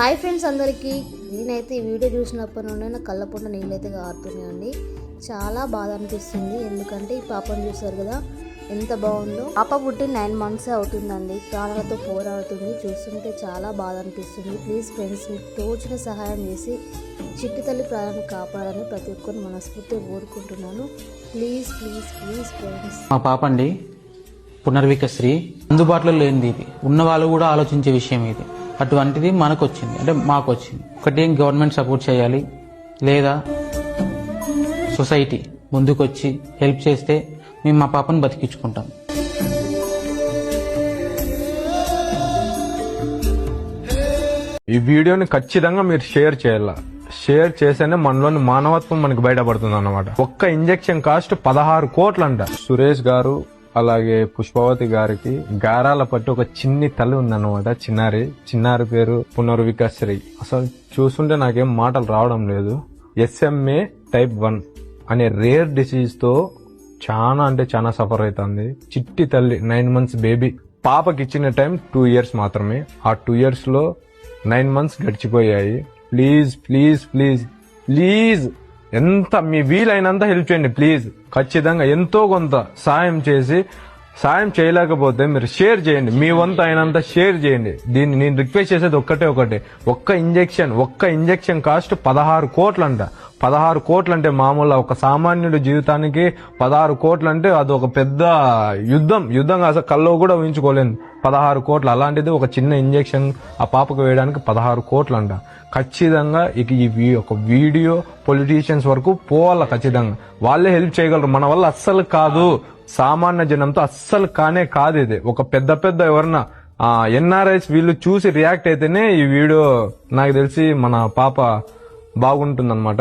Hi friends అందరికీ. నేనైతే ఈ వీడియో చూసినప్పటి నుండి నా కళ్ళ పొంట నీళ్ళైతే కారుతున్నాయండి. చాలా బాధ అనిపిస్తుంది. ఎందుకంటే ఈ పాపను చూసారు కదా ఎంత బాగుందో. పాప పుట్టి నైన్ మంత్స్ అవుతుందండి. ప్రాణాలతో పోరాడుతుంది. చూస్తుంటే చాలా బాధ అనిపిస్తుంది. ప్లీజ్ ఫ్రెండ్స్ మీకు తోచిన సహాయం చేసి చిట్టి తల్లి ప్రాణాన్ని కాపాడాలని ప్రతి ఒక్కరిని మనస్ఫూర్తిగా కోరుకుంటున్నాను. ప్లీజ్ ప్లీజ్ ప్లీజ్ ఫ్రెండ్స్ మా పాప అండి పునర్వికశ్రీ అందుబాటులో లేనిది ఇది. ఉన్న వాళ్ళు కూడా ఆలోచించే విషయం ఇది. అటువంటిది మనకు వచ్చింది అంటే మాకు వచ్చింది ఒకటి గవర్నమెంట్ సపోర్ట్ చేయాలి? లేదా సొసైటీ ముందుకొచ్చి హెల్ప్ చేస్తే మేము మా పాపను బతికించుకుంటాం. ఈ వీడియోని ఖచ్చితంగా మీరు షేర్ చేయాల? షేర్ చేస్తేనే మనలోని మానవత్వం మనకి బయటపడుతుంది అన్నమాట ఒక్క ఇంజెక్షన్ కాస్ట్ పదహారు కోట్లంట. సురేష్ గారు అలాగే పుష్పవతి గారికి గారాల పట్టు ఒక చిన్ని తల్లి ఉందన్నమాట చిన్నారి. చిన్నారి పేరు పునర్వికాశ్రీ. అసలు చూస్తుంటే నాకేం మాటలు రావడం లేదు. ఎస్ఎంఏ టైప్ వన్ అనే రేర్ డిసీజ్తో చాలా అంటే చాలా సఫర్ అవుతుంది చిట్టి తల్లి నైన్ మంత్స్ బేబీ పాపకి ఇచ్చిన టైం టూ ఇయర్స్ మాత్రమే. ఆ టూ ఇయర్స్లో నైన్ మంత్స్ గడిచిపోయాయి. ప్లీజ్ ప్లీజ్ ప్లీజ్ ప్లీజ్ ఎంత మీ వీలైనంత హెల్ప్ చేయండి ప్లీజ్ ఖచ్చితంగా ఎంతో కొంత సాయం చేసి సాయం చేయలేకపోతే మీరు షేర్ చేయండి. మీ వంతు అయినంత షేర్ చేయండి. దీన్ని నేను రిక్వెస్ట్ చేసేది ఒక్కటే ఒకటే. ఒక్క ఇంజెక్షన్ ఒక్క ఇంజెక్షన్ కాస్ట్ పదహారు కోట్లంట. పదహారు కోట్లు అంటే మామూలు ఒక సామాన్యుడి జీవితానికి పదహారు కోట్లు అంటే అది ఒక పెద్ద యుద్ధం. యుద్ధం అసలు కల్లో కూడా ఊహించుకోలేను. పదహారు కోట్లు అలాంటిది ఒక చిన్న ఇంజెక్షన్ ఆ పాపకు వేయడానికి పదహారు కోట్లు అంట ఖచ్చితంగా ఇక ఈ వీ- ఒక వీడియో పొలిటీషియన్స్ వరకు పోవాల ఖచ్చితంగా. వాళ్ళే హెల్ప్ చేయగలరు. మన వల్ల అస్సలు కాదు. సామాన్య జనంతో అస్సలు కానే కాదు ఇది. ఒక పెద్ద పెద్ద ఎవరన్నా ఎన్ఆర్ఐస్ వీళ్ళు చూసి రియాక్ట్ అయితేనే ఈ వీడియో నాకు తెలిసి మన పాప బాగుంటుందన్నమాట.